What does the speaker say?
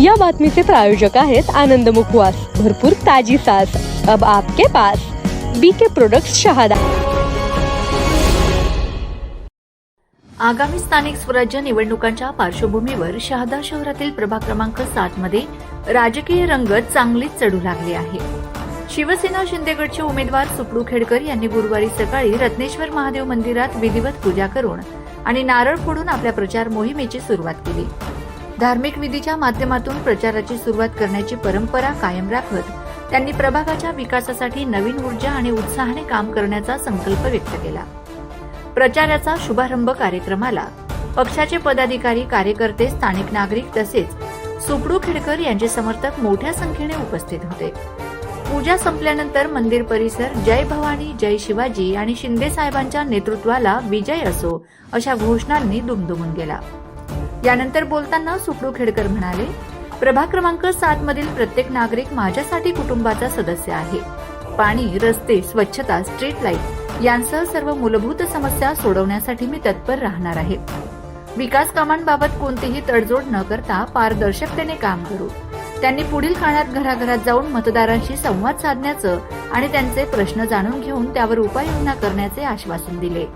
या बातमीचे प्रायोजक आहेत आनंद मुखवास. भरपूर ताजी सास अब आपके पास बीके प्रोडक्ट्स शहादा. आगामी स्थानिक स्वराज्य निवडणुकांच्या पार्श्वभूमीवर शहादा शहरातील प्रभाग क्रमांक सात मध्ये राजकीय रंगत चांगलीच चढू लागली आहे. शिवसेना शिंदेगडचे उमेदवार सुपडू खेडकर यांनी गुरुवारी सकाळी रत्नेश्वर महादेव मंदिरात विधिवत पूजा करून आणि नारळ फोडून आपल्या प्रचार मोहिमेची सुरुवात केली. धार्मिक विधीच्या माध्यमातून प्रचाराची सुरुवात करण्याची परंपरा कायम राखत त्यांनी प्रभागाच्या विकासासाठी नवीन ऊर्जा आणि उत्साहाने काम करण्याचा संकल्प व्यक्त केला. प्रचाराचा शुभारंभ कार्यक्रमाला पक्षाचे पदाधिकारी कार्यकर्ते स्थानिक नागरिक तसेच सुपडू खेडकर यांचे समर्थक मोठ्या संख्येने उपस्थित होते. पूजा संपल्यानंतर मंदिर परिसर जय भवानी जय शिवाजी आणि शिंदे साहेबांच्या नेतृत्वाला विजय असो अशा घोषणांनी दुमदुमून गेला. यानंतर बोलताना सुपडू खेडकर म्हणाले प्रभाग क्रमांक सात मधील प्रत्येक नागरिक माझ्यासाठी कुटुंबाचा सदस्य आहे. पाणी रस्ते स्वच्छता स्ट्रीट लाइट यांसह सर्व मूलभूत समस्या सोडवण्यासाठी मी तत्पर राहणार आहे. विकास कामांबाबत कोणतीही तडजोड न करता पारदर्शकतेने काम करू. त्यांनी पुढील काळात घराघरात जाऊन मतदारांशी संवाद साधण्याचं आणि त्यांचे प्रश्न जाणून घेऊन त्यावर उपाययोजना करण्याचे आश्वासन दिले.